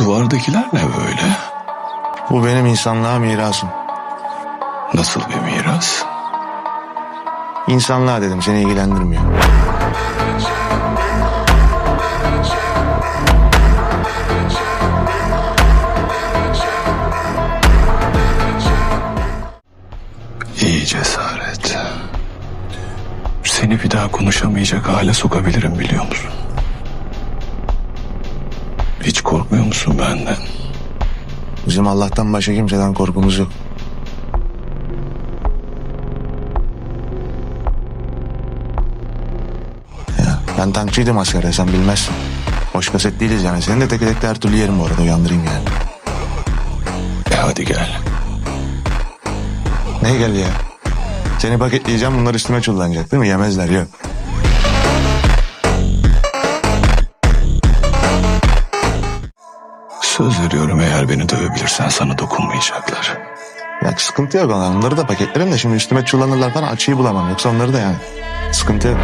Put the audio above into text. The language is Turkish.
Duvardakiler ne böyle? Bu benim insanlığa mirasım. Nasıl bir miras? İnsanlığa dedim seni ilgilendirmiyor. İyi cesaret. Seni bir daha konuşamayacak hale sokabilirim biliyor musun? Hiç korkmuyor musun benden? Bizim Allah'tan başka kimseden korkumuz yok. Ya, ben tankçıydım askerde sen bilmezsin. Boş kaset değiliz yani. Seni de tek tek her türlü yerim bu arada uyandırayım yani. E hadi gel. Ne gel ya? Seni paketleyeceğim bunlar üstüme çullanacak değil mi? Yemezler yok. Söz veriyorum eğer beni dövebilirsen sana dokunmayacaklar. Ya sıkıntı yok. Onları da paketlerim de şimdi üstüme çullanırlar falan açıyı bulamam. Yoksa onları da yani. Sıkıntı yok.